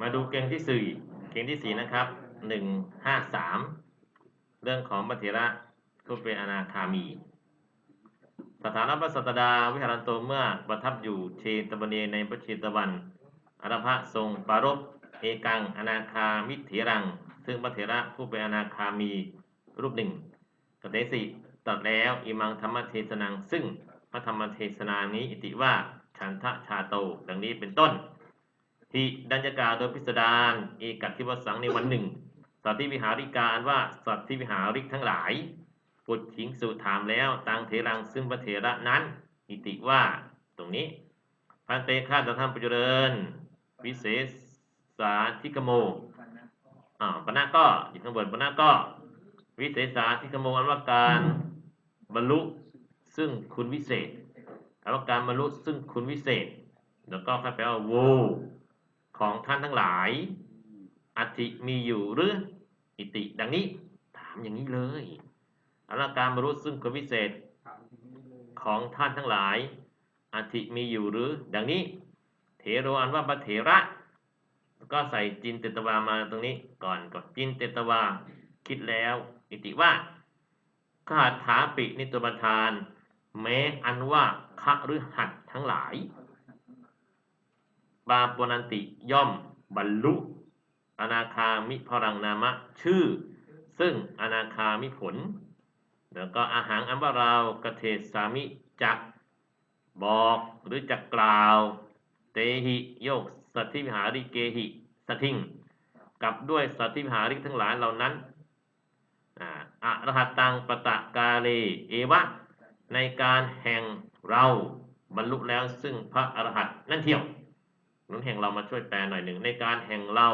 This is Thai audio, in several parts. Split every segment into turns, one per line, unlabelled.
มาดูเกณฑ์ที่สี่เกณฑ์ที่สี่นะครับหนึ่งห้าสามเรื่องของพระเถระผู้เป็นอนาคามี สถานะพระสัตดาวิหารันโตเมื่อประทับอยู่เชตบเนในพระเชตวันอรพะทรงปรารภเอกังอนาคามิเถรัง ซึ่งพระเถระผู้เป็นอนาคามีรูปหนึ่งกเตสิตรัดแล้วอิมังธรรมเทศนัง ซึ่งพระธรรมเทศนานี้อิติว่าฉันทะชาโต ดังนี้เป็นต้น ที่ดัญญกาโดยพิสดารเอกัตทิวสังในวันหนึ่ง สัตว์ที่วิหาริกาอันว่าสัตว์ที่วิหาริกทั้งหลายปุจฉิงสุถามแล้วตังเถรังซึ่งพระเถระนั้นอิติว่าตรงนี้ พันเตฆาตธรรมปุจเจริญ วิเศษสาธิกโมอ่าปณะก็อยู่ข้างบนปณะก็ วิเศษสาธิกโมอันว่าการบรรลุซึ่งคุณวิเศษอันว่าการบรรลุซึ่งคุณวิเศษ แล้วก็ข้าแปลว่าโว ของท่านทั้งหลาย อธิมีอยู่หรืออิติ ดังนี้ ถามอย่างนี้เลยอันว่าการบรรลุซึ่งคุณวิเศษของท่านทั้งหลาย อธิมีอยู่หรือ ดังนี้ เถโรอันว่าพระเถระ ก็ใส่จินเตตวามาตรงนี้ ก่อนก่อนจินเตตวาคิดแล้ว อิติว่าขาถาปินิตวทาน แม้อันว่าคะหรือหัดทั้งหลาย บาปนันติย่อมบรรลุอนาคามิพรังนามะชื่อ ซึ่งอนาคามิผล แล้วก็อาหารอันว่ารากเทศสามิจักบอกหรือจักกล่าว เตหิโยกสัตธิวิหาริเกหิสทิงกับด้วยสัตธิวิหาริกทั้งหลายเหล่านั้นอ่าอะรหัตตังปตะกาเลเอวะในการแห่งเราบรรลุแล้วซึ่งพระอรหันต์นั่นเที่ยว นุนแห่งเรามาช่วยแปลหน่อยหนึ่ง ในการแห่งเรา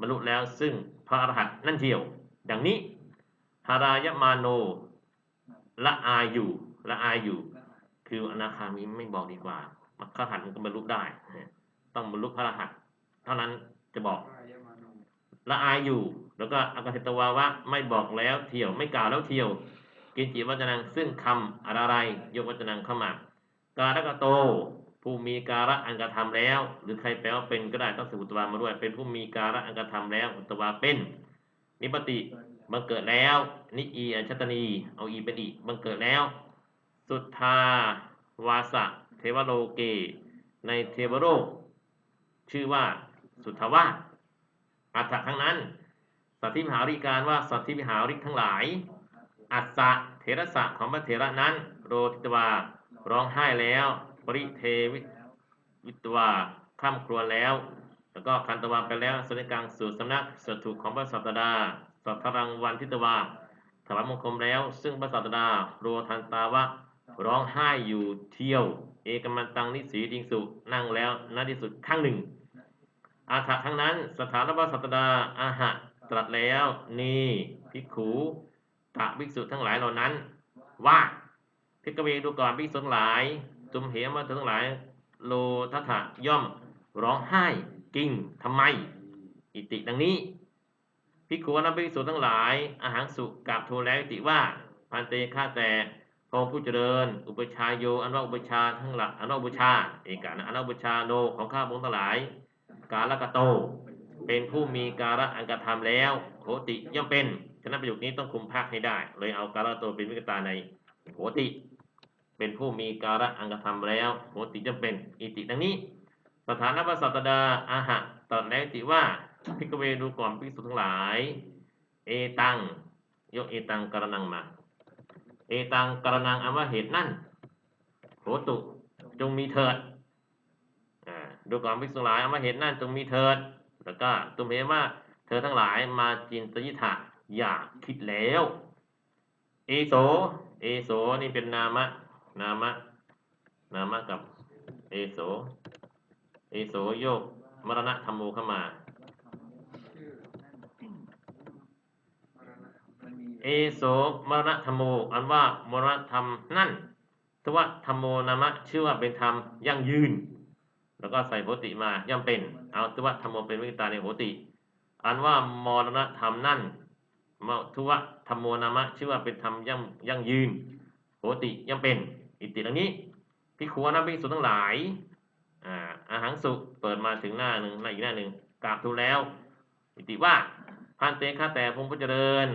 บรรลุแล้วซึ่งพระอรหันต์นั่นเที่ยว ดังนี้หารายมาโนละอาอยู่ละอาอยู่ คืออนาคามีไม่บอกดีกว่ามัคคหันต์มันก็บรรลุได้นะต้องบรรลุพระอรหันต์เท่านั้นจะบอกละอายอยู่ แล้วก็อากาศตวาวะไม่บอกแล้วเที่ยวไม่กล่าวแล้วเที่ยว กินจิวัจนังซึ่งคำอะไรยกวัจนังเข้ามาการกะโต ผู้มีการะอันกระทำแล้ว หรือใครแปลว่าเป็นก็ได้ต้องสอุตวามาด้วย เป็นผู้มีการะอันกระทำแล้วอุตวาเป็น นิปติบังเกิดแล้ว นิอีอัญชตนีเอาอีเป็นอีบังเกิดแล้ว สุทธาวาสะเทวโลเก ในเทวโลกชื่อว่าสุทธาวาสอัฏฐะทั้งนั้น สัตธิมหาริการว่าสัตธิมหาริกทั้งหลาย อัสสะเถระสะของพระเถระนั้น โรทิตวาร้องไห้แล้ว ปริเทวิวิตวาข้ามครวญแล้ว แล้วก็คันตวาไปแล้วสนิกังสู่สำนักสถุของพระสัตดาสัทธรังวันทิตวาถวายมงคลแล้ว ซึ่งพระสัตดาโรทันตาวะร้องไห้อยู่เที่ยว เอกมันตังนิสีดิงสุนั่งแล้วณที่สุดข้างหนึ่ง อาถะทั้งนั้น สถานพระสัตดาอาหะตรัสแล้ว นี่ภิกขุตะภิกษุทั้งหลายเหล่านั้น ว่าพิกเวดูก่อนภิกษุทั้งหลาย จุมเหมาทั้งหลาย โลทัถะย่อมร้องไห้กิ่งทำไม อิติดังนี้ภิกขุนับภิกษุทั้งหลาย อาหารสุกราบทูลแล้วอิติว่าพันเตฆ่าแต่พองผู้เจริญ อุปชาโยอันว่าอุปชาทั้งหลักอันว่าอุปชา เอกานะอันว่าอุปชาโนของข้าพงทั้งหลาย กาลกะโต เป็นผู้มีการะอันกระทำแล้วโหติย่อมเป็นฉะนั้นประโยคนี้ต้องคุมภาคให้ได้ เลยเอาการะโตเป็นวิกตาในโหติ เป็นผู้มีการะอันกธระทำแล้วโหติย่อมเป็นอิติดังนี้ สถานะพระสัตดาอาหะตรัสแล้วอิติว่าพิกเวดูก่อนภิกษุทั้งหลาย เอตังยกเอตังกรนังมา เอตังกรนังอันว่าเหตุนั่นโหตุจงมีเถิดอ่าดูก่อนภิกษุทั้งหลายเอามาเห็นนั่นจงมีเถิด แล้วก็ตุมเหว่าเธอทั้งหลายมาจินตยิทะอย่าคิดแล้ว เอโส เอโสนี่เป็นนามะ นามะ นามะกับเอโส เอโสโยกมรณะธรรมโมเข้ามา เอโสมรณะธรรมโมอันว่ามรณะธรรมนั่นทวะธรรมโมนามะชื่อว่าเป็นธรรมยั่งยืน แล้วก็ใส่โหติมาย่อมเป็น เอาทวะธรรมโมเป็นวิกตาในโหติ อันว่ามรณะธรรมนั่นมทุวะธรรมโมนามะชื่อว่าเป็นธรรมยั่งยั่งยืนโหติย่อมเป็น อิติดังนี้พิกขุนะภิกษุทั้งหลายอ่าอาหารสุเปิดมาถึงหน้าหนึ่งหน้าอีกหน้าหนึ่งกราบทูลแล้ว อิติว่าพันเตข้าแต่พงผู้เจริญ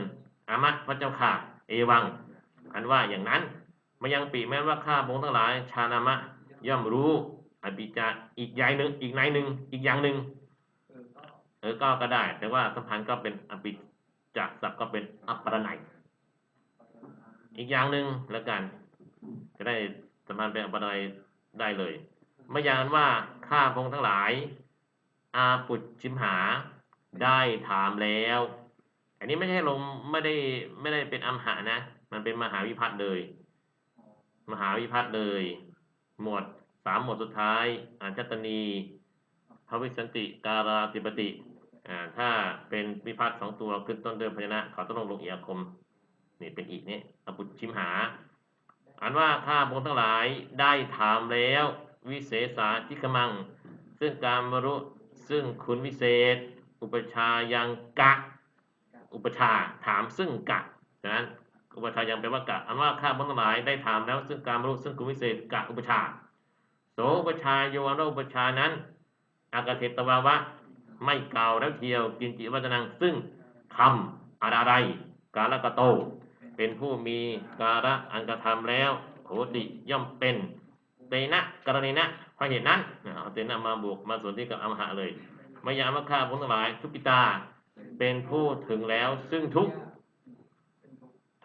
อามัตพระเจ้าค่ะ เอวัง อันว่าอย่างนั้นมายังปีแม้ว่าข้าพงทั้งหลาย ชานามะ ย่อมรู้อภิจาอีกย่างหนึ่งอีกในหนึ่งอีกอย่างหนึ่งเออก็ก็ได้ แต่ว่าสัมพันธ์ก็เป็นอภิจักศัพท์ก็เป็นอัปปรนัยอีกอย่างหนึ่งแล้วกัน จะได้สัมพันเป็นอุปนัยได้เลยไม่อย่างนั้นว่าข้าพงทั้งหลาย อาปุจชิมหาได้ถามแล้ว อันนี้ไม่ใช่ลมไม่ได้ไม่ได้เป็นอัมหะนะ มันเป็นมหาวิพัฒน์เลย มหาวิพัฒน์เลย หมวดสามหมวดสุดท้ายอัญชตนีภวิสันติการาธิปติอ่าถ้าเป็นวิพัฒน์สองตัวขึ้นต้นเด้วยพยัญชนะเขาต้องลงลงเอียคมนี่เป็นอีกนี่อปุจชิมหา อันว่าข้าพงทั้งหลายได้ถามแล้ว วิเศษาทิคมัง ซึ่งการมรุซึ่งคุณวิเศษ อุปชายังกะ อุปชาถามซึ่งกะฉะนั้นอุปชายังแปลว่ากะอันว่าข้าพงทั้งหลายได้ถามแล้ว ซึ่งการมรุซึ่งคุณวิเศษกะอุปชาโสอุปชาโยนอุปชานั้นอากาเทตวาวะไม่กล่าวแล้วเทียวกินจิวัจนังซึ่งคำอะไรกาลกะโต เป็นผู้มีการะอันกระทำแล้วโหติย่อมเป็นเตนะกรณีนะเพราะเหตุนั้นเอาเตนะมาบวกมาส่วนที่กับอมหะเลยมายามะฆ่าพงทั้งหลายทุกิตา เป็นผู้ถึงแล้วซึ่งทุก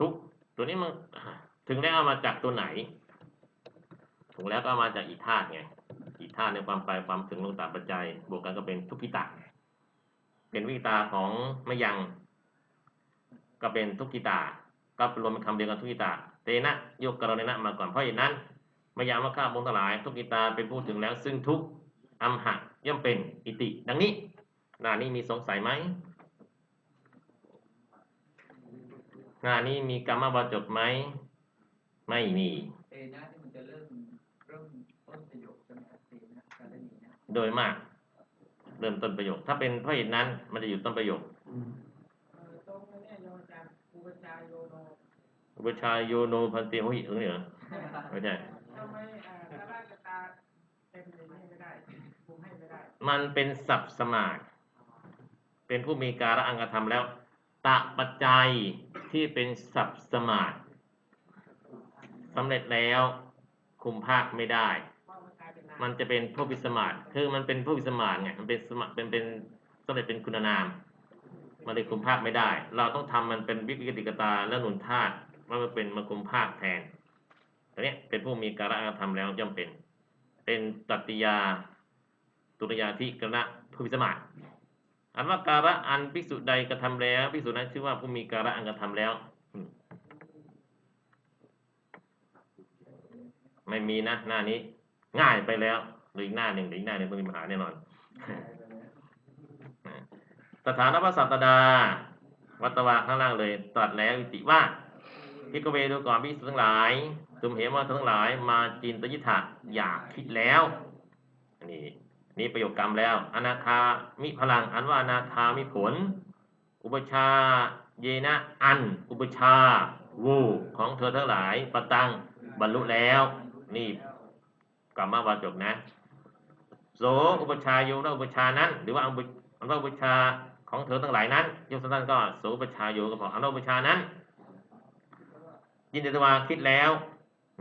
ทุกตัวนี้มันถึงแล้วเอามาจากตัวไหน ถึงแล้วก็ามาจากอีธาตุไงอีธาตุในความไปความถึงลงตาปัจจัย บวกกันก็เป็นทุกิตาเป็นวิตาของมะยัง ก็เป็นทุกิตา ก็รวมเป็นคำเดียวกันทุกิตาเตนะยกกรณีนะมาก่อนเพราะเหตุนั้นมายามะข้ามงทั้งหลาย ทุกิตาเป็นผู้ถึงแล้ว ซึ่งทุกอัมหะย่อมเป็นอิติ ดังนี้หน้านี้มีสงสัยไหมหน้านี้มีกรรมวจบไหมไม่มี
เตนะที่มันจะเริ่มเริ่มต้นประโยคใช่ไหมครับเตนะการได้ยินนะ
โดยมาก เริ่มต้นประโยค ถ้าเป็นเพราะเหตุนั้น มันจะอยู่ต้นประโยค
เออตรงนี้โยมอาจารย์อุปชาโยโน
อุปชายโยโนพันเตหุยเออเนี่ยเหรอไม่ใช่
ทำไมเอ่อข้าราชการเต็มอย่างนี้ไม่ได้คุมให้ไม่ได้
มันเป็นสับสมาทเป็นผู้มีการะอังกธรรมแล้ว ตะปัจจัยที่เป็นสับสมาทสำเร็จแล้วคุมภาคไม่ได้
เพราะมันกลายเป็นนาม
มันจะเป็นพวกวิสมาทคือมันเป็นพวกวิสมาทไงมันเป็นสมาเป็นเป็นสำเร็จเป็นคุณนาม มันเลยคุมภาคไม่ได้ เราต้องทำมันเป็นวิกฤติกตาและหนุนธาตุ ว่ามันเป็นมาคุมภาคแทนตัวเนี้ยเป็นผู้มีการะอังกธรรมแล้วย่อมเป็น เป็นตัตติยาตุรยาธิกระผู้วิสมาทอันว่าการะอันภิกษุใดกระทำแล้วภิกษุนั้นชื่อว่าผู้มีการะอันกระทำแล้วอืมไม่มีนะหน้านี้ ง่ายไปแล้วหรืออีกหน้าหนึ่งหรืออีกหน้าหนึ่งต้องมีปัญหาแน่นอนสถานพระสัตดา วัตวาข้างล่างเลยตรัสแล้วอิติว่า พิกเวดูก่อนพิสุทั้งหลายตุมเหมาทั้งหลาย มาจินตยิทะอยากคิดแล้วอันนี้นี่ประโยคกรรมแล้ว อนาคามิพลังอันว่าอนาคามิผล อุปชาเยนะอัน อุปชาวูของเธอทั้งหลายประตังบรรลุแล้ว นี่กรรมวาจกนะโสอุปชาโยนะอุปชานั้น หรือว่าอันว่าอุปชาของเธอทั้งหลายนั้นยกสั้นก็โสอุปชาโยก็พออันว่าอุปชานั้น ยินดีตวาคิดแล้ว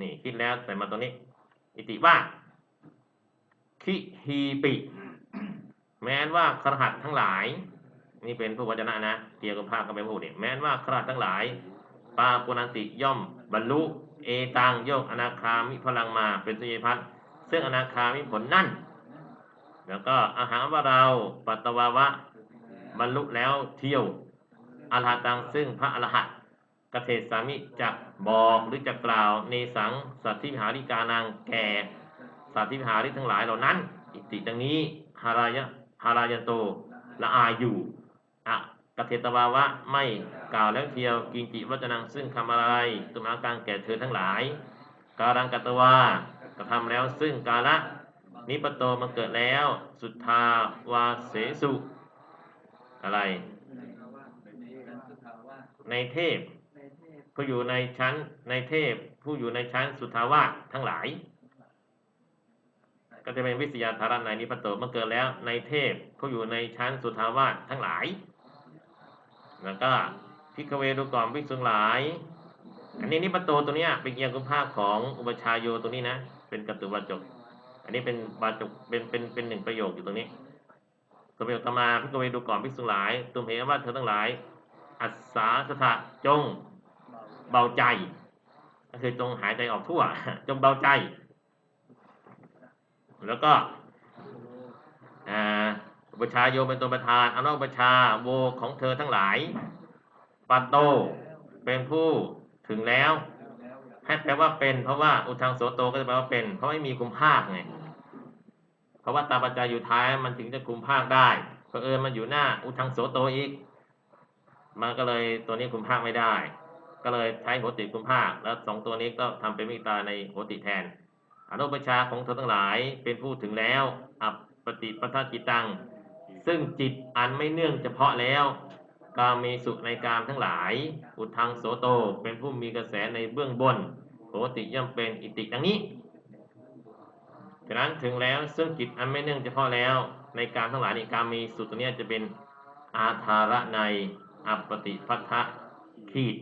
นี่คิดแล้วใส่มาตรงนี้ อิติว่าคิฮีปิ แม้นว่าครหัสทั้งหลาย นี่เป็นผู้วจนะนะเกี่ยวกับภาคก็เป็นผู้นี่แม้นว่าครหัสทั้งหลาย ปาปุนันติย่อม บรรลุ เอตังโยกอนาคามิพลังมาเป็นสุญญพัฒซึ่งอนาคามิผลนั่น แล้วก็อาหารว่าเราปัตตวาวะบรรลุแล้วเที่ยวอรหัตังซึ่งพระอรหัต เกษตรสามิจะบอกหรือจะกล่าวในสังสัตธิวิหาริกานางแก่สัตว์ที่วิหาริทั้งหลายเหล่านั้น อิติดังนี้หารายะหารายโตละอายอยู่อะกเทตวาวะไม่กล่าวแล้วเทียวกินจิวัจนังซึ่งคำอะไรตุมาการแก่เธอทั้งหลาย การังกัตวากระทำแล้วซึ่งกาละนิปโตมันเกิดแล้ว สุทธาวาเสสุ อะไร
ใน
เทพ
ในเทพ
ผู้อยู่ในชั้นในเทพ ผู้อยู่ในชั้นสุทาวาสทั้งหลาย ก็จะเป็นวิสยาธารในนิพพโตเมื่อเกิดแล้ว ในเทพเขาอยู่ในชั้นสุทาวาสทั้งหลาย แล้วก็พิกเวดูก่อนภิกษุงหลาย อันนี้นิพพโตตัวเนี้ยเป็นเอียงกุภาพของอุปชาโยตัวนี้นะเป็นกัตตุวาจก อันนี้เป็นบาจกเป็นเป็นเป็นหนึ่งประโยคอยู่ตรงนี้ตัวประโยคต่อมาพิกเวดูก่อนภิกษุงหลายตุมเหว่าเธอทั้งหลายอัศสาสถะจง เบาใจ ก็คือจงหายใจออกทั่ว จงเบาใจ แล้วก็อุปชายโยเป็นตัวประธานอนุอุปชาโวของเธอทั้งหลายปัตโตเป็นผู้ถึงแล้วให้แปลว่าเป็นเพราะว่าอุทังโสโตก็จะแปลว่าเป็น เพราะไม่มีคุมภาคไงเพราะว่าตาปัจจัยอยู่ท้ายมันถึงจะคุมภาคได้เพราะเอิญมันอยู่หน้า อุทังโสโตอีก มันก็เลยตัวนี้คุมภาคไม่ได้ ก็เลยใช้โหติคุมภาคแล้วสองตัวนี้ก็ทำเป็นมิตาในโหติแทนอนุปชาของเธอทั้งหลายเป็นผู้ถึงแล้วอัปปฏิปทาจิตตังซึ่งจิตอันไม่เนื่องเฉพาะแล้วกามีสุในกามทั้งหลาย อุทังโสโตเป็นผู้มีกระแสในเบื้องบนโหติย่อมเป็นอิติดังนี้ฉะนั้นถึงแล้วซึ่งจิตอันไม่เนื่องเฉพาะแล้ว ในกามทั้งหลายในการมีสุตัวเนี้ยจะเป็นอาธาระในอัปปติพัทธะขีด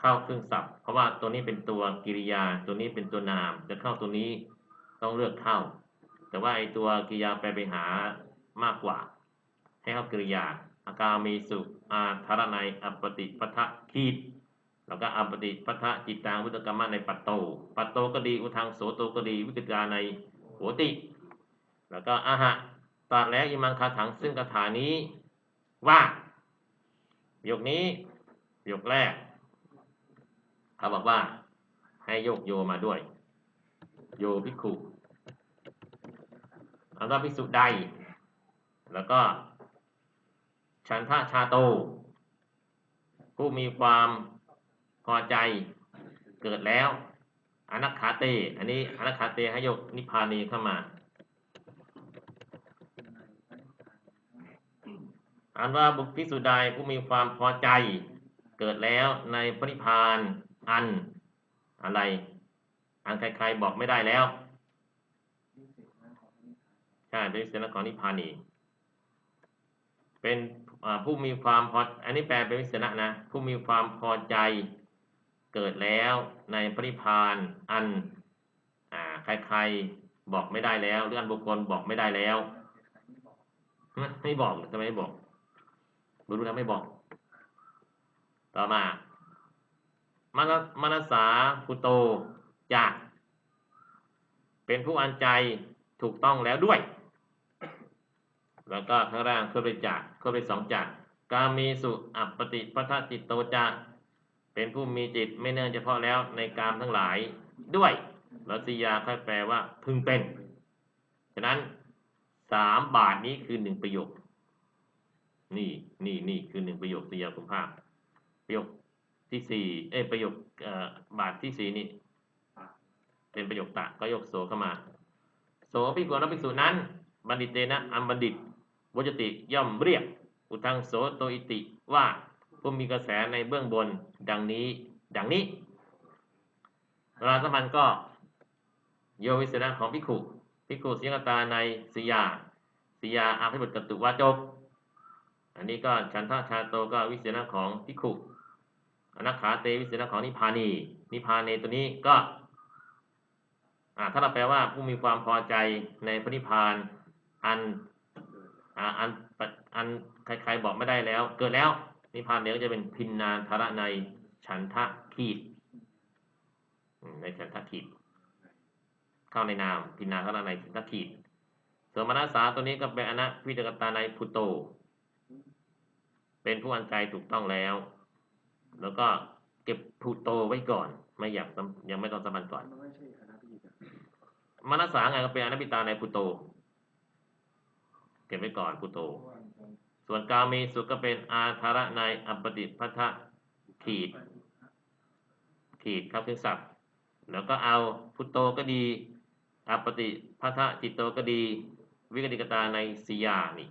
เข้าเครื่องศัพท์ เพราะว่าตัวนี้เป็นตัวกิริยา ตัวนี้เป็นตัวนาม จะเข้าตัวนี้ต้องเลือกเข้า แต่ว่าไอตัวกิริยาแปลไปหามากกว่า ให้เข้ากริยา อากามีสุอาธารนัยอัปติพัทธคีดแล้วก็อัปติพัทธจิตตังวุตกรรมะในปัตโต ปัตโตก็ดีอุทังโสโตก็ดี วิกตาในโหติ แล้วก็อาหะตรัสแล้วอิมังคาถังซึ่งคาถานี้ว่าประโยคนี้ประโยคแรก เขาบอกว่าให้โยกโยมาด้วย โยภิกุแล้วก็ภิกษุใดแล้วก็ฉันทะชาโต ผู้มีความพอใจเกิดแล้วอนัคขาเต อันนี้อนัคขาเตให้ยกนิพพานีเข้ามา อันว่าบุคคลสุดใดผู้มีความพอใจเกิดแล้วในพระนิพพาน อันอะไรอันใครๆบอกไม่ได้แล้วใช่เป็นเสนาของนิพพานีเป็นผู้มีความพออันนี้แปลเป็นวิเศษณะนะ ผู้มีความพอใจเกิดแล้วในพระนิพานอันอใครๆบอกไม่ได้แล้วหรืออันบุคคลบอกไม่ได้แล้วไม่บอกทำไมไม่บอกรู้แล้วไม่บอก ต่อมา มนมานสาพุโตจากเป็นผู้อันใจถูกต้องแล้วด้วย แล้วก็ข้างล่างเพื่อไปจากเพื่อไปสองจากกามีสุอัปปติปทจิตโตจะเป็นผู้มีจิตไม่เนื่องเฉพาะแล้วในกามทั้งหลายด้วยรัสยาค่อยแปลว่าพึงเป็น ฉะนั้นสามบาทนี้คือหนึ่งประโยค นี่นี่นี่คือหนึ่งประโยคสยาคุณภาพประโยค ที่สี่เอ้ยประโยคเอ่อบาทที่สี่นี่เป็นประโยคตะก็ยกโสเข้ามาโสภิกขุนภิกษุนั้น บัณฑิตเตนะอัมบัณฑิตวจติย่อมเรียก อุทังโสโตอิติว่าผู้มีกระแสในเบื้องบนดังนี้ ดังนี้เวลาสมันก็โยวิสนะของภิกขุภิกขุสิยกตาในสิยาสิยาอาภิบุตรกตุวาจกอันนี้ก็ฉันทะชาโตก็วิสนะของภิกขุ อนัคขาเตวิสนะของนิพานีนิพานีตัวนี้ก็อ่าถ้าเราแปลว่าผู้มีความพอใจในพระนิพพานอันอ่าอันอันใครๆบอกไม่ได้แล้ว เกิดแล้ว นิพพานเดี๋ยวก็จะเป็นพินนาธาระในฉันทะขีดในฉันทะขีดเข้าในนามพินนาธาระในฉันทะขีดส่วนมนัสสาตัวนี้ก็เป็นอนัพิจกตาในพุโต เป็นผู้อันใจถูกต้องแล้ว แล้วก็เก็บพุโตไว้ก่อน ไม่อยากยังไม่ต้องสมันก่อน
มันไม่ใช่คณะพิจิตร
มนัสสาไงก็เป็นอนัปิตาในพุโต เก็บไว้ก่อนพุโต ส่วนกามีสุก็เป็นอาธาระในอัปปติพัทธขีด ขีดครับเครื่องศัพท์แล้วก็เอาพุโตก็ดีอัปปติพัทธจิตโตก็ดี วิกติกตาในสียานี่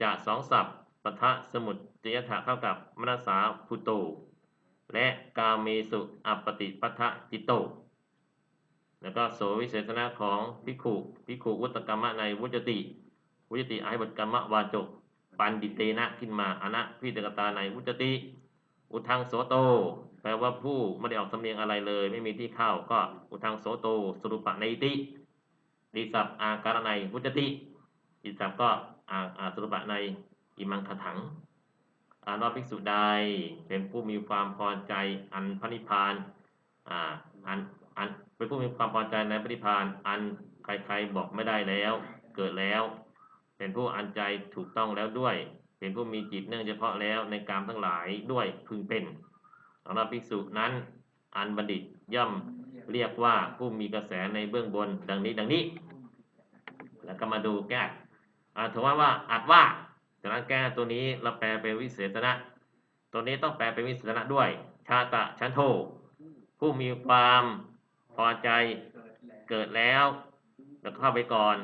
จะสองศัพท์ปทะสมุท จยถะเข้ากับมนัสสาพุโต และกาเมสุอัปปติพัทธจิตโต แล้วก็โสวิเศษณะของพิขุพิขุวุตกรรมะในวุจติ วุจติอาหิบทกรรมะวาจก ปันดิเตนะขึ้นมาอนะพิตกตาในวุจติ อุทังโสโต แปลว่าผู้ไม่ได้ออกสำเนียงอะไรเลย ไม่มีที่เข้าก็อุทังโสโต สรุปะในติดีสับอาการในวุจติดีสับก็อาสรุปะในอิมังคถังานว่าภิกษุใดเป็นผู้มีความพอใจอันพระนิพพานอ่าอันอันเป็นผู้มีความพอใจในพระนิพพาน อันใครๆบอกไม่ได้แล้ว เกิดแล้ว เป็นผู้อันใจถูกต้องแล้วด้วย เป็นผู้มีจิตเนื่องเฉพาะแล้วในกามทั้งหลายด้วยพึงเป็นสำหรับภิกษุนั้น อันบัณฑิตย่อมเรียกว่าผู้มีกระแสในเบื้องบนดังนี้ดังนี้ แล้วก็มาดูแก้อาถือว่าว่าอัดว่า จากนั้นแก้ตัวนี้เราแปลเป็นวิเศษณะ ตัวนี้ต้องแปลเป็นวิเศษณะด้วย ชาตะชันโท ผู้มีความพอใจ
เกิดแล้ว
แล้วเข้าไปก่อน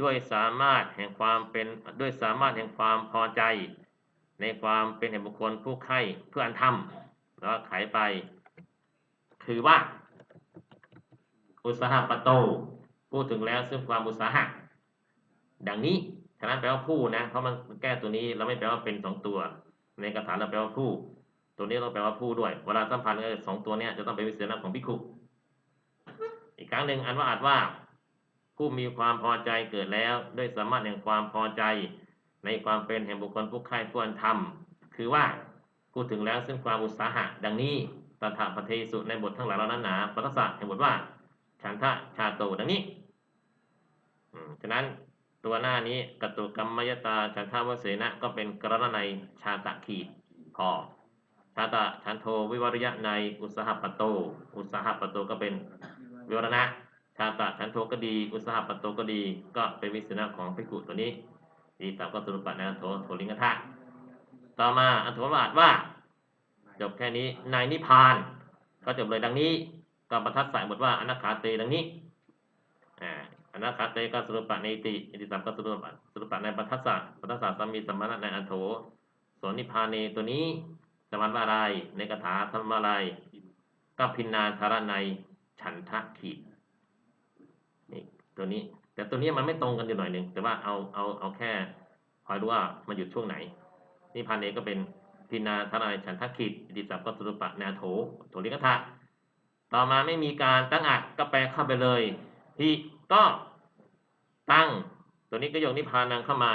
ด้วยสามารถแห่งความเป็นด้วยสามารถแห่งความพอใจ ในความเป็นแห่งบุคคลผู้ใคร่เพื่ออันธรรมแล้วก็ไขไป คือว่า อุตสาหะปะโตพูดถึงแล้วซึ่งความอุตสาหะดังนี้ ฉะนั้นแปลว่าผู้นะเพราะมันแก้ตัวนี้เราไม่แปลว่าเป็นสองตัว ในคาถาเราแปลว่าผู้ ตัวนี้เราแปลว่าผู้ด้วย เวลาสัมพันธ์กับสองตัวเนี้ยจะต้องเป็นวิเศษณะของพิกขุอีกครั้งหนึ่งอันว่าอาจว่า ผู้มีความพอใจเกิดแล้ว ด้วยสามารถแห่งความพอใจ ในความเป็นแห่งบุคคลผู้ใคร่ผู้อันธรรมคือว่าพูดถึงแล้วซึ่งความอุตสาหะ ดังนี้ตถาปเทสุในบททั้งหลายเหล่านั้นหนาปัสสะในบทว่าฉันทะชาโตดังนี้ฉะนั้น ตัวหน้านี้กตุกรรมยตาฉันทาวเสนะก็เป็นกรณในชาตะขีดพอชาตะฉันโทวิวริยะในอุสหปโต อุสหปโตก็เป็นวิวรณะชาตะฉันโทก็ดี อุสหปโตก็ดี ก็เป็นวิสนะของพิกุตัวนี้ดีตามก็สรุปปันะโทโทลิงกธาตุต่อมาอันโทวาทว่าจบแค่นี้ในนิพพาน ก็จบเลยดังนี้ก็บรรทัดใส่บทว่าอนาคขาเตดังนี้ อนาคาเตก็สรุปปะในติอิติสัมก็สรุปปะสรุปปะในบรรทัดสะบรรทัดสะสามีสัมมาณะในอันโถส่วนนิพพานในตัวนี้สมันว่าอะไรในคาถาธรรมอะไรก็พินนาธารในฉันทะขีดนี่ตัวนี้ แต่ตัวนี้มันไม่ตรงกันอยู่หน่อยหนึ่งแต่ว่าเอาเอาเอาแค่คอยดูว่ามันหยุดช่วงไหนนิพพานเองก็เป็นพินนาธารในฉันทะขีดอิติสัมก็สรุปปะในอันโถโถลิกถาต่อมาไม่มีการตั้งอัดก็แปลเข้าไปเลยที่ก็ ตั้ง ตัวนี้ก็ยกนิพพานังเข้ามา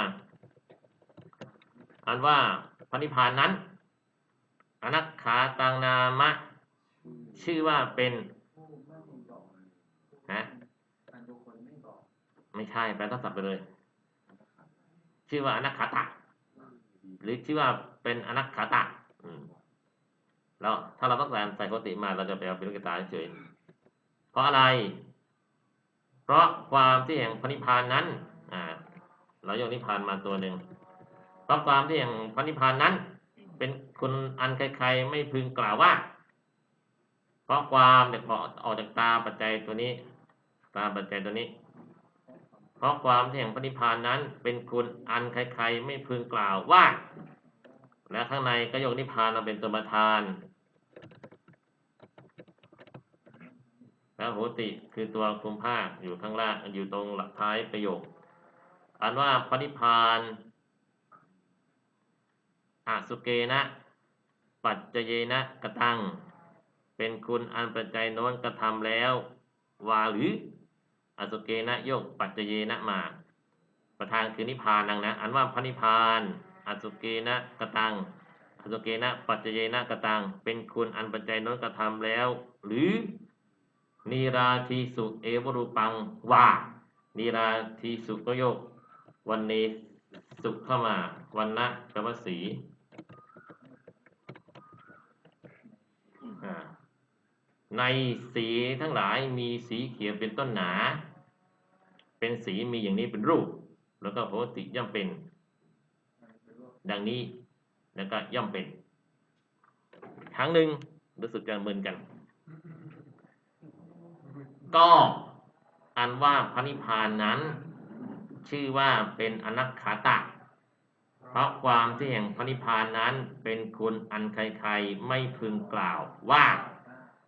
อันว่าพระนิพพานนั้น อนักขาตังนามะ ชื่อว่าเป็นฮะ
ไม่บอก
ไม่ใช่แปลทับศัพท์ไปเลย ชื่อว่าอนักขาตะ หรือชื่อว่าเป็นอนักขาตะแล้วถ้าเราต้องการใส่โคติมาเราจะไปเอาเป็นลูกตาเฉยเพราะอะไร เพราะความที่แห่งพระนิพพานนั้นอ่าเรายกนิพพานมาตัวหนึ่งเพราะความที่แห่งพระนิพพานนั้น เป็นคุณอันใครๆไม่พึงกล่าวว่า เพราะความเด็กพอออกจากตาปัจจัยตัวนี้ ตาปัจจัยตัวนี้ เพราะความที่แห่งพระนิพพานนั้น เป็นคุณอันใครๆไม่พึงกล่าวว่า และข้างในก็ยกนิพพานมาเป็นตัวประธาน แล้วโหติ คือตัวคุมผ้าอยู่ข้างล่างอยู่ตรงหลักท้ายประโยคอันว่าพระนิพพานอาสุเกนะ ปัจเจเยนะกตัง เป็นคุณอันปัจจัยโน้นกระทำแล้ว วาหรืออสุเกนะโยกปัจเจเยนะมา ประธานคือนิพพานังนะ อันว่าพระนิพพานอสุเกนะกตังอสุเกนะปัจเจเยนะกตัง เป็นคุณอันปัจจัยโน้นกระทำแล้ว หรือ นีราทีสุเอวรูปังว่านีราทีสุก็โยก วันนี้สุเข้ามาวันนะแปลว่าสีในสีทั้งหลายมีสีเขียวเป็นต้นหนา เป็นสีมีอย่างนี้เป็นรูป แล้วก็โหติย่อมเป็น ดังนี้แล้วก็ย่อมเป็น ครั้งหนึ่งรู้สึกจะมึนกัน ก็อันว่าพระนิพพานนั้น ชื่อว่าเป็นอนักขาตะ เพราะความที่แห่งพระนิพพานนั้นเป็นคุณอันใครๆไม่พึงกล่าวว่า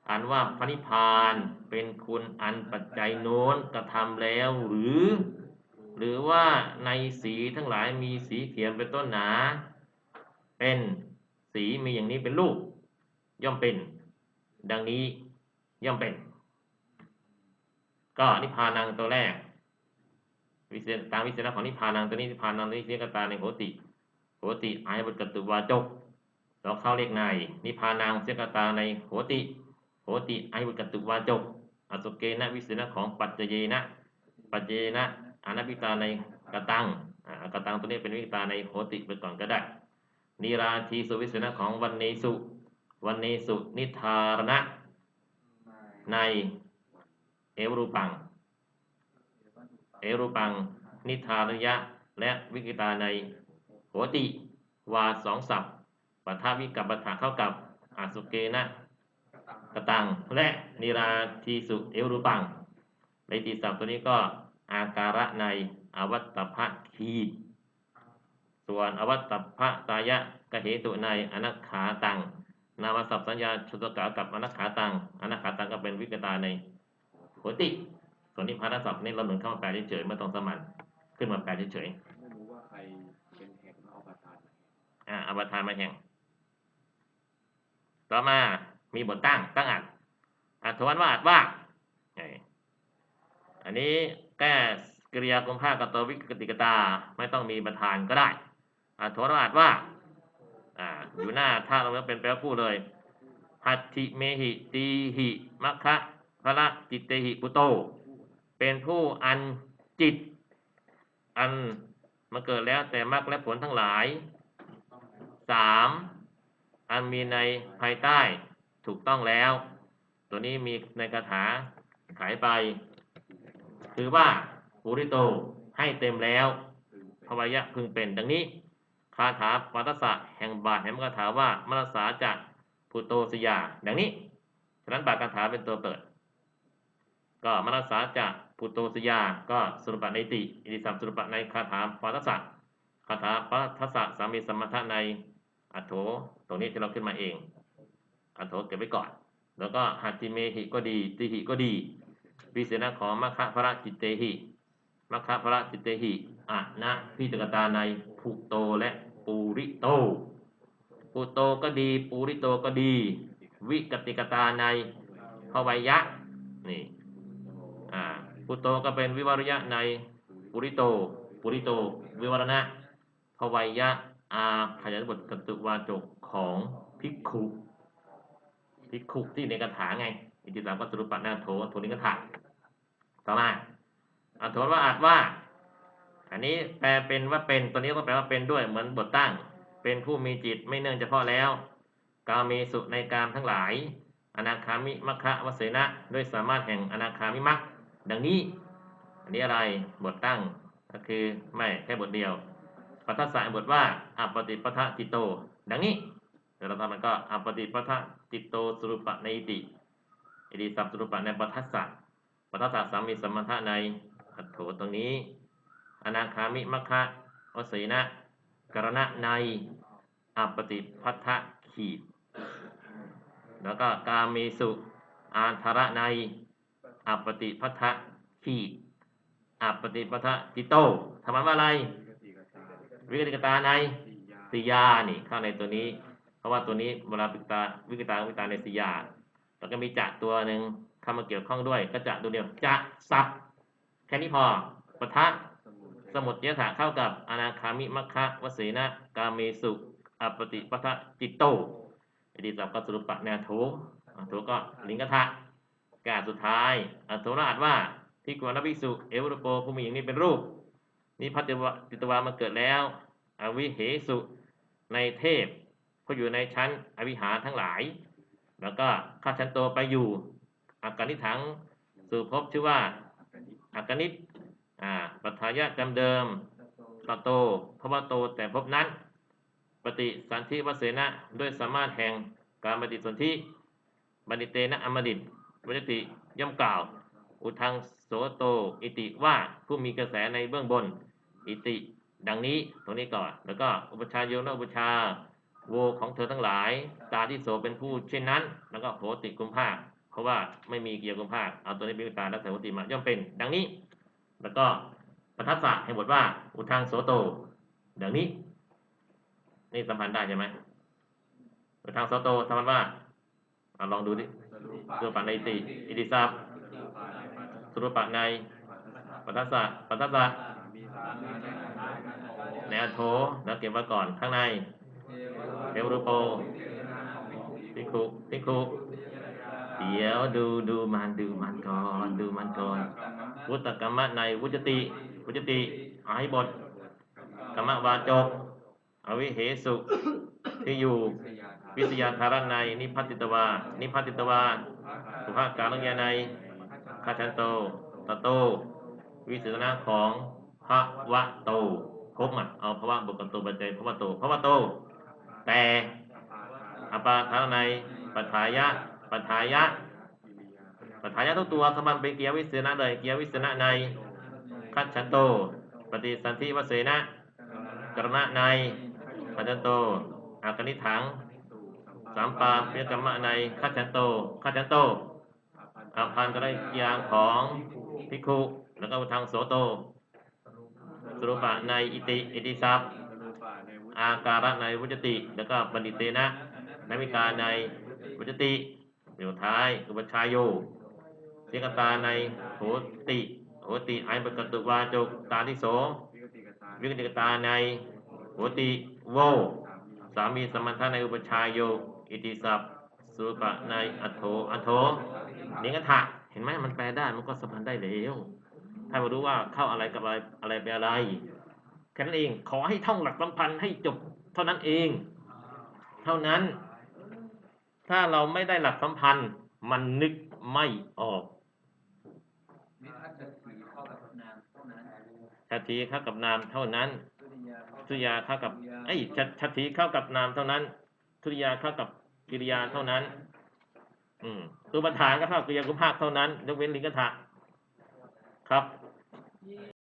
อ่านว่าพระนิพพานเป็นคุณอันปัจจัยโน้นกระทำแล้วหรือ หรือว่าในสีทั้งหลายมีสีเขียวเป็นต้นหนา เป็นสีมีอย่างนี้เป็นรูปย่อมเป็น ดังนี้ย่อมเป็น ก็นิพพานังตัวแรกวิเศษตามวิเศษของนิพพานังตัวนี้นิพพานังตัวนี้เสียกตาในโหติโหติอายบทกตุวาจกเราเข้าเลขในนิพพานังเสียกตาในโหติโหติอายบทกตุวาจกอสุเกนะวิเศษของปัจเจเนะ ปัจเจนะอนัปปิตาในกตังอ่ากตังตัวนี้เป็นวิตาในโหติไปก่อนก็ได้นิราทีสุวิเศษของวันเนสุวันเนสุนิทารณะใน เอวรูปัง เอรูปัง นิทารยะ และวิกิตาในโหติ วาสองศัพท์ปัทาวิกับปัฏฐาเข้ากับอาสุเกนะกตัง และนิราทีสุเอรูปังในตีศัพท์ตัวนี้ก็อาการะในอวัตตภะขีดส่วนอวัตตภะตายะกะเหตุในอนัคขาตังนามศัพท์สัญญาชุตกะกับอนัคขาตังอนัคขาตังก็เป็นวิกตาใน โหติส่วนนิพพานศัพท์นี่เราเหมือนเข้ามาแปลเฉยๆไม่ต้องสมันขึ้นมาแปลเฉย
ไม่รู้ว่าใครเป็นแห่งเอาประทานมาแห่ง
ๆอ่าอวตารมาแห่ง ต่อมามีบทตั้งตั้งอัดอัตวันว่าอัดว่าไงอันนี้แก้กริยากุมภากับตัววิกติกตาไม่ต้องมีประธานก็ได้อัตวันว่าอัดว่าอ่าอยู่หน้าถ้าเราเป็นแปลว่าผู้เลยหัตถิเมหิตีหิมัคคะ พระจิตเตหิปุโต เป็นผู้อันจิต อันมาเกิดแล้วแต่มรรคและผลทั้งหลายสามอันมีในภายใต้ถูกต้องแล้ว ตัวนี้มีในคาถาขายไป คือว่าปุริโตให้เต็มแล้วภวยะพึงเป็นดังนี้ คาถาปัตสสะแห่งบาทแห่งคาถาว่ามรสาจะพุโตสยา ดังนี้ฉะนั้นบาทคาถาเป็นตัวเปิด ก็มรสาจะพุโตสยา ก็สรุปในติอิติสัมสรุปในคาถาปัสสะคาถาปัสสะสามีสมถะในอัตโถตรงนี้ที่เราขึ้นมาเองอัตโถเก็บไว้ก่อน แล้วก็หัติเมหิก็ดีติหิก็ดีวิเศษของมัคคะพระจิตเตหิมัคคะพระจิตเตหิอะนะพิจกตาในภูโตและปูริโตปูโตก็ดี ปูริโตก็ดี วิกติกตาในภวยะนี่ อ่าปูโตก็เป็นวิวรยะในปุริโต ปุริโต วิวรณะภวยะอาขยันบทกตุวาจกของภิกขุภิกขุที่ในคาถาไง อิติสามก็สรุปปันาโถโถนิคาถาต่อมาอัตถว่าอาจว่า อันนี้แปลเป็นว่าเป็นตัวนี้ก็แปลว่าเป็นด้วยเหมือนบทตั้ง เป็นผู้มีจิตไม่เนื่องเฉพาะแล้วกาเมสุในกามทั้งหลาย อนาคามิมัคคะวเสนะด้วยสามารถแห่งอนาคามิมัค ดังนี้ อันนี้อะไรบทตั้งก็คือไม่แค่บทเดียวปัทสะบทว่าอัปฏิปทะจิตโต ดังนี้เดี๋ยวเราทำมันก็อัปฏิปทะจิตโตสรุปะในติอิติสัพสรุปะในปัทสะปัทสะสามีสมถะในอัตโถตรงนี้ อนาคามิมัคคะวสีนะกรณะในอัปฏิพัทธขีดแล้วก็กาเมสุอานทระใน อัปฏิพัทธขีดอปฏิพัทธจิตโตทำมันว่าอะไร
วิกติกตา
วิกติกตาใน
สี่ยา
สิยานี่เข้าในตัวนี้ เพราะว่าตัวนี้เวลาวิกตาวิกตาวิกตาในสิยาแล้วก็มีจะตัวหนึ่งเข้ามาเกี่ยวข้องด้วย ก็จะตัวเดียวจะสับแค่นี้พอปะทะ
สมุ
ดยถาเข้ากับอนาคามิมัคคะวสีนะกาเมสุอปฏิปทะจิตโตอดีตสับก็สรุปปะแนวโถอ่าโถก็ลิงกทะ กาสุดท้าย อัตโถราชว่าที่กวนภิกษุเอวรโปผู้มีอย่างนี้เป็นรูปนี้พัตติวะจิตวามาเกิดแล้ว อวิเหสุในเทพผู้อยู่ในชั้นอวิหารทั้งหลาย แล้วก็ข้าชั้นโตไปอยู่อากานิถังสู่ภพชื่อว่า
อักา
กานิตอ่าปัทายะจำเดิมตโตพระวโตแต่ภพนั้น ปฏิสันธิวเสนะด้วยสามารถแห่งการปฏิสนธิบันิเตนะอมดิต วจติย่อมกล่าว อุทังโสโต อิติว่าผู้มีกระแสในเบื้องบน อิติ ดังนี้ตรงนี้ก่อน แล้วก็อุปชาโยนอุปชาโวของเธอทั้งหลาย ตาที่โสเป็นผู้เช่นนั้น แล้วก็โหติกุมภาเพราะว่าไม่มีเกียร์กุมภาคเอาตัวนี้เป็นการรักษาวัตติมาย่อมเป็น ดังนี้ แล้วก็ประทัดสะให้บทว่า อุทางโสโต ดังนี้ นี่สัมพันธ์ได้ใช่ไหมอุทางโสโตสัมพันธ์ว่าเอาลองดูดิ
สรุป
สุรปะในติอิติศัพสุรปะในปัทสะปัทสะ
ใน
อัโถแล้วเก็บไว้ก่อนข้างในเทวรูปโปพิกขุพิกขุเดี๋ยวดูดูมันดูมันก่อนดูมันก่อนวุตตกรรมะในวุจติวุจติเอาให้บทกรรมวาจกอวิเหสุที่อยู่ วิทยาธารในนิพพัติตวา นิพพัติตวาสุภาพการลังยาในคาชันโตตโต วิสุทนะของพระวะโตครบอะเอาพระวะบุกโตปัจจัยพระวะโตพระวะโต แต่อปาทานในปัฏฐายะปัฏฐายะปัฏฐายะทุกตัวสมันเป็นเกียร์วิเศษนะเลยเกียร์วิเศษนะในคัจฉันโต ปฏิสันธิวเสนะกรณะในคัจฉันโตอากนิถัง สามปาเพียกรรมะในคัจฉันโตคัจฉันโตอาพันตระยางของพิกขุแล้วก็ทางโสโตสรุปะในอิติอิติศัพอาการะในวุจติ แล้วก็บัณฑิเตนะนมิกาในวุจติเดี๋ยวท้ายอุปชายโยเสกตาในโหติโหติไอปกตุวาจกตาที่โสวิกติกตาในโหติโวสามีสมันทาในอุปชายโย อิติศัพสุปะในอัทโธอัทโธนิกถะเห็นไหมมันแปลได้มันก็สัมพันธ์ได้แล้วถ้ามารู้ว่าเข้าอะไรกับอะไรอะไรไปอะไรแค่นั้นเองขอให้ท่องหลักสัมพันธ์ให้จบเท่านั้นเอง เท่านั้น ถ้าเราไม่ได้หลักสัมพันธ์มันนึกไม่ออก
วิทัศน์สีเข้ากับนามเท่านั้น
ชัตถีเข้ากับนามเท่านั้น
สุยาเข้า
กับไอ้ชัตชัตถีเข้ากับนามเท่านั้น ทุติยาเข้ากับกิริยาเท่านั้น อืมตัวประธานก็เท่ากับกิริยากุมภาคเท่านั้นยกเว้นลิงกถะครับ